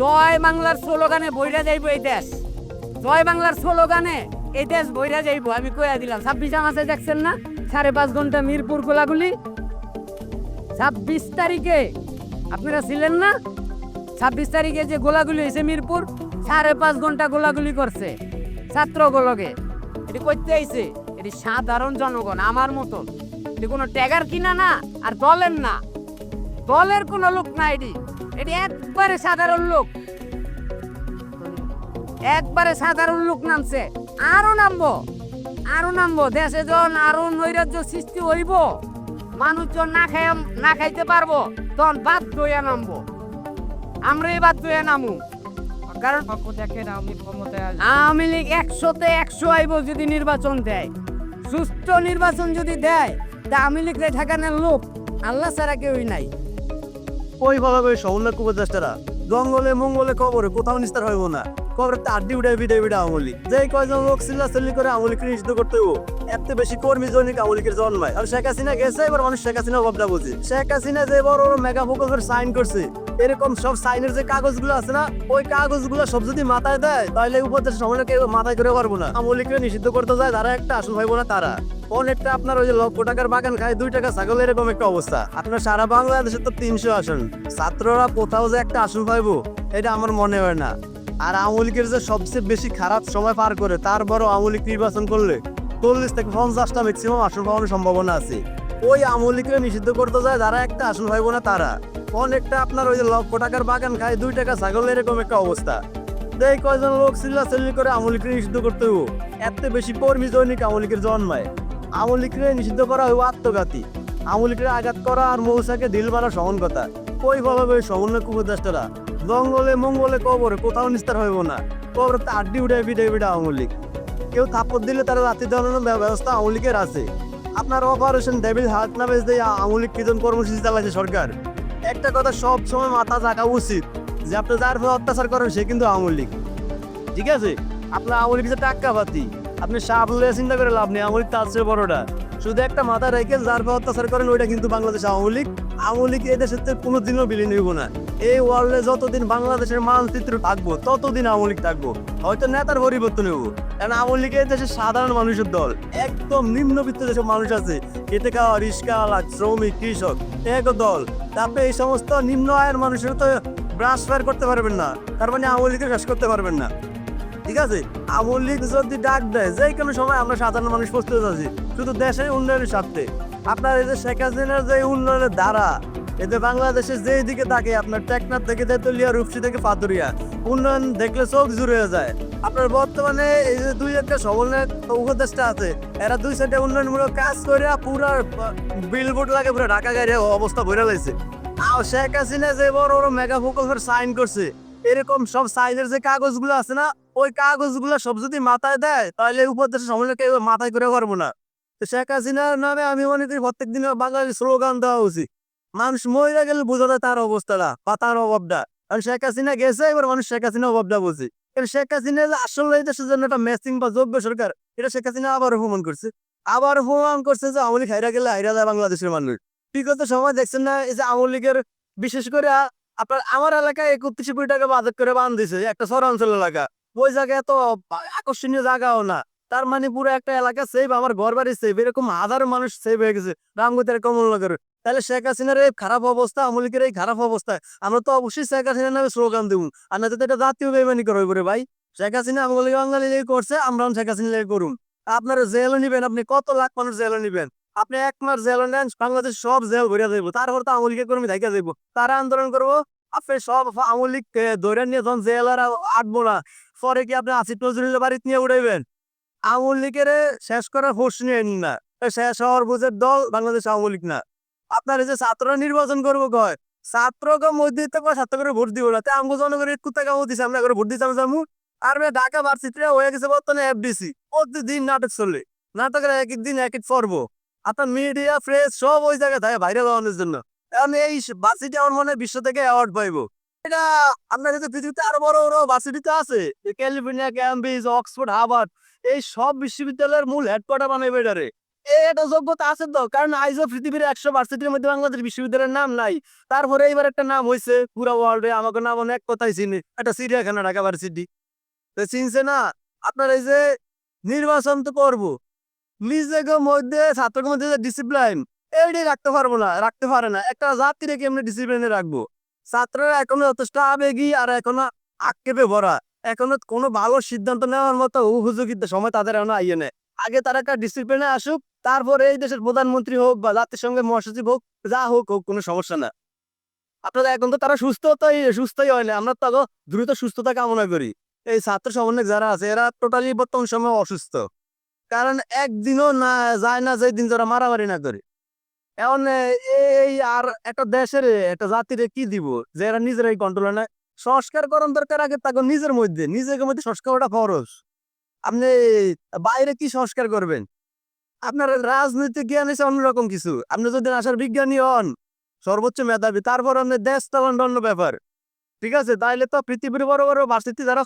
জয় বাংলার স্লোগানে বইরা যাইব এই দেশ। জয় বাংলার স্লোগানে এই দেশ বইরা যাইব, আমি কইয়া দিলাম। ছাব্বিশ মাসে দেখছেন না? সাড়ে পাঁচ ঘণ্টা মিরপুর গোলাগুলি ছাব্বিশ তারিখে, আপনারা ছিলেন না? ছাব্বিশ তারিখে যে গোলাগুলি হয়েছে মিরপুর, সাড়ে পাঁচ ঘণ্টা গোলাগুলি করছে। ছাত্র গোলকে। এটি করতে আইছে। এটি সাধারণ জনগণ, আমার মতন। এটি কোনো ট্যাগার কিনা না, আর দলের না। দলের কোনো লোক না এটি। এটি একবারে সাধারণ লোক। একবারে সাধারণ লোক নামছে। আরও নামবো। আরও নামবো। দেশে যখন আরও নৈরাজ্য সৃষ্টি হইব মানুষজন না খাই না খাইতে পারব তখন বাধ্য হইয়া নামবো। আমরাই বাধ্য হইয়া নামু। কারণ আমি ক্ষমতায় আওয়ামী লীগ একশোতে একশো আইব যদি নির্বাচন দেয়। সুষ্ঠু নির্বাচন যদি দেয় তা আওয়ামী লীগরে ঠেকানোর লোক আল্লাহ ছাড়া কেউই নাই। ওই ভাবে কই সমন্বয় উপদেষ্টারা জঙ্গলে, মঙ্গলে কবরে কোথাও নিস্তার হইব না। কবরে তার আড্ডি উঠে বিদে বিদে আমলি। যে কয়জন লোক চিল্লা চিল্লি করে আমলি নিষিদ্ধ করতে এত বেশি কর্মী জন্মায়। আর শেখ হাসিনা গেছে, এবার মানুষ শেখ হাসিনা বুঝি। শেখ হাসিনা যে মেগা সাইন করছে, এরকম সব সাইনের যে কাগজগুলো আছে না, ওই কাগজগুলো সব যদি মাথায় দেয়, তাহলে উপদেশ কেউ মাথায় করে পারব না। নিষিদ্ধ করতে যায় তারা একটা আসন হইব না তারা। অনেকটা আপনার ওই যে লক্ষ টাকার বাগান খায়, দুই টাকা ছাগল এরকম একটা অবস্থা। আপনার সারা বাংলাদেশে তো তিনশো আসন। ছাত্ররা কোথাও যে একটা আসন পাইবো এটা আমার মনে হয় না। আর আমলিকের যে সবচেয়ে বেশি খারাপ সময় পার করে তার বড় আমলিক নির্বাচন করলে চল্লিশ থেকে পঞ্চাশটা ম্যাক্সিমাম আসন পাওয়ার সম্ভাবনা আছে। ওই আমলিকে নিষিদ্ধ করতে যায় যারা একটা আসন পাইবো না তারা। অনেকটা আপনার ওই যে লক্ষ টাকার বাগান খায়, দুই টাকা ছাগল, এরকম একটা অবস্থা। এই কয়জন লোক চিল্লা চিল্লি করে আমলিকে নিষিদ্ধ করতে এত বেশি কর্মী জৈনিক আমলিকের জন্মায়। আমলিকে নিষিদ্ধ করা হইব আত্মঘাতী। আমলিকে আঘাত করা আর মৌসাকে দিল মারা সমান কথা। ওই ভাবে সমন্বয় উপদেষ্টারা, জঙ্গলে মঙ্গলে কবরে কোথাও নিস্তার হইব না। কবরে তো আড্ডি উঠে বিডে বিডে আমলিক। কেউ থাপ্পড় দিলে তারা রাতে দেওয়ানোর ব্যবস্থা আমলিকের আছে। আপনার অপারেশন ডেভিল হার্ট দিয়ে আওয়ামী লীগ কৃতন কর্মসূচি চালাইছে সরকার? একটা কথা সব সময় মাথা থাকা উচিত যে আপনি যার ফলে অত্যাচার করেন সে কিন্তু আওয়ামী লীগ। ঠিক আছে? আপনার আওয়ামী লীগ টাক্কা পাতি আপনি সাপ চিন্তা করে লাভ নেই, আওয়ামী লীগ তার চেয়ে বড়টা। শুধু একটা মাথা রেখে যার উপর অত্যাচার করেন, ওইটা কিন্তু বাংলাদেশ আওয়ামী লীগ। আওয়ামী লীগ এই দেশের থেকে কোনোদিনও বিলীন হইব না। এই ওয়ার্ল্ডে যতদিন বাংলাদেশের মানচিত্র থাকব, ততদিন আওয়ামী লীগ থাকব। হয়তো নেতার পরিবর্তন হইব। কারণ আওয়ামী লীগ দেশের সাধারণ মানুষের দল। একদম নিম্নবিত্ত যেসব মানুষ আছে। খেতে খাওয়া, রিস্কা শ্রমিক, কৃষক, এক দল। তারপরে এই সমস্ত নিম্ন আয়ের মানুষের তো ব্রাশ ফায়ার করতে পারবেন না। তার মানে আওয়ামী লীগকে শেষ করতে পারবেন না। ঠিক আছে? আওয়ামী লীগ যদি ডাক দেয়, যে কোনো সময় আমরা সাধারণ মানুষ প্রস্তুত আছি, শুধু দেশের উন্নয়নের স্বার্থে। আপনার এই যে শেখ হাসিনার যে উন্নয়নের ধারা এতে বাংলাদেশে যে দিকে থাকে আপনার টেকনাফ থেকে তেতুলিয়া, রূপসী থেকে পাতুরিয়া উন্নয়ন দেখলে চোখ জুড়ে যায়। আপনার বর্তমানে এই যে দুই একটা সমন্বয় উপদেষ্টা আছে, এরা দুই সাইডে উন্নয়নমূলক কাজ করে পুরা বিলবোর্ড লাগে, পুরো ঢাকা গাড়ি অবস্থা ভরে লাইছে। আর শেখ হাসিনা যে বড় বড় মেগা প্রকল্পের সাইন করছে, এরকম সব সাইজের যে কাগজগুলো আছে না ওই কাগজগুলো সব যদি মাথায় দেয়, তাহলে উপদেশের সময় কেউ মাথায় করে পারব না। তো শেখ হাসিনার নামে আমি মনে করি প্রত্যেক দিন বাঙালি স্লোগান দেওয়া উচিত। মানুষ মহিলা গেলে বোঝা যায় তার অবস্থাটা বা তার অভাবটা। আর শেখ হাসিনা গেছে, এবার মানুষ শেখ হাসিনা অভাবটা বুঝি। কারণ শেখ হাসিনা আসলে এই দেশের জন্য একটা ম্যাচিং বা যোগ্য সরকার, এটা শেখ হাসিনা আবার প্রমাণ করছে। আবার প্রমাণ করছে যে আওয়ামী হাইরা গেলে হাইরা যায় বাংলাদেশের মানুষ। বিগত সময় দেখছেন না এই যে আওয়ামী লীগের বিশেষ করে আপনার আমার এলাকায় একত্রিশ কোটি টাকা বাজেট করে বান দিছে, একটা শহরাঞ্চল এলাকা। ওই জায়গায় এত আকর্ষণীয় জায়গাও না। তার মানে পুরো একটা এলাকা সেভ আমার ঘর বাড়ি সেভ এরকম হাজার মানুষ সেভ হয়ে গেছে রামগতের কমলনগর। তাহলে শেখ হাসিনার এই খারাপ অবস্থা, আমলিকের এই খারাপ অবস্থায় আমরা তো অবশ্যই শেখ হাসিনার নামে স্লোগান দেবো। আর না তো এটা জাতীয় বেমানি করে রে ভাই। শেখ হাসিনা আমলি বাঙালি করছে, আমরা শেখ হাসিনা করুন আপনার জেল নিবেন, আপনি কত লাখ মানুষ জেল নিবেন। আপনি এক মাস জেল নেন, বাংলাদেশ সব জেল ভরিয়া যাইব। তারপর তো আমলিকে কর্মী থাইকা যাইব। তারা আন্দোলন করব আপনি সব আমলিক ধরে নিয়ে যখন জেল আর আটবো না পরে কি আপনি আসিফ নজরুলের বাড়িতে নিয়ে উড়াইবেন? আওয়ামী লীগের শেষ করার হোস নিয়ে না। শেষ হওয়ার বুঝের দল বাংলাদেশ আওয়ামী লীগ না। আপনার যে ছাত্ররা নির্বাচন করব কয়, ছাত্রকে মধ্যে ছাত্র করে ভোট দিব না। তাই আমগো জনগণের কুত্তা কামো দিছে, আমরা করে ভোট দিতাম যাব আর ঢাকা ভার্সিটি হয়ে গেছে বর্তমানে এফডিসি প্রতিদিন নাটক চলে। নাটকের এক দিন এক পর্ব। আপনার মিডিয়া প্রেস সব ওই জায়গায় থাকে বাইরে যাওয়ানোর জন্য। এখন এই ভার্সিটি আমার মনে বিশ্ব থেকে অ্যাওয়ার্ড পাইবো। এটা আপনার যে পৃথিবীতে আরও বড় বড় ভার্সিটি তো আছে ক্যালিফোর্নিয়া, ক্যাম্ব্রিজ, অক্সফোর্ড, হার্ভার্ড, এই সব বিশ্ববিদ্যালয়ের মূল হেডকোয়ার্টার বানাইবে এটারে। এটা যোগ্যতা আছে তো, কারণ পৃথিবীর একশো ভার্সিটির মধ্যে বাংলাদেশ বিশ্ববিদ্যালয়ের নাম নাই। তারপরে এইবার একটা নাম হয়েছে পুরো ওয়ার্ল্ডে আমাকে নাম অনেক কথাই চিনি, একটা চিড়িয়াখানা, ঢাকা ভার্সিটি। তো চিনছে না, আপনার এই যে নির্বাচন তো করব নিজেকে মধ্যে ছাত্রের মধ্যে যে ডিসিপ্লিন এইটাই রাখতে পারব না, রাখতে পারে না। একটা জাতিরে কেমনি ডিসিপ্লিনে রাখব? ছাত্ররা এখনও যথেষ্ট আবেগী আর এখনও আক্ষেপে ভরা। এখনও কোনো ভালো সিদ্ধান্ত নেওয়ার মতো উপযোগিতা সময় তাদের এখনও আইয়ে নেয় আগে তারা একটা ডিসিপ্লিনে আসুক, তারপরে এই দেশের প্রধানমন্ত্রী হোক বা জাতিসংঘের মহাসচিব হোক, যা হোক হোক, কোনো সমস্যা না। আপনারা এখন তো তারা সুস্থ তো সুস্থই হয় না। আমরা তো দ্রুত সুস্থতা কামনা করি। এই ছাত্র সমন্বয়ক যারা আছে, এরা টোটালি বর্তমান সময় অসুস্থ। কারণ একদিনও না, যায় না যে দিন যারা মারামারি না করে। এখন এই আর একটা দেশের একটা জাতিরে কি দিব? যে এরা নিজেরাই কন্ট্রোল না। সংস্কার করার দরকার আগে তাকে নিজের মধ্যে, নিজেকে মধ্যে সংস্কার করা খরচ। আপনি বাইরে কি সংস্কার করবেন? আপনার রাজনৈতিক জ্ঞান এসে অন্যরকম কিছু। আপনি যদি আসার বিজ্ঞানী হন, সর্বোচ্চ মেধাবী, তারপর আপনি দেশ তখন অন্য ব্যাপার। ঠিক আছে? তাইলে তো পৃথিবীর বড় বড় ভার্সিটি যারা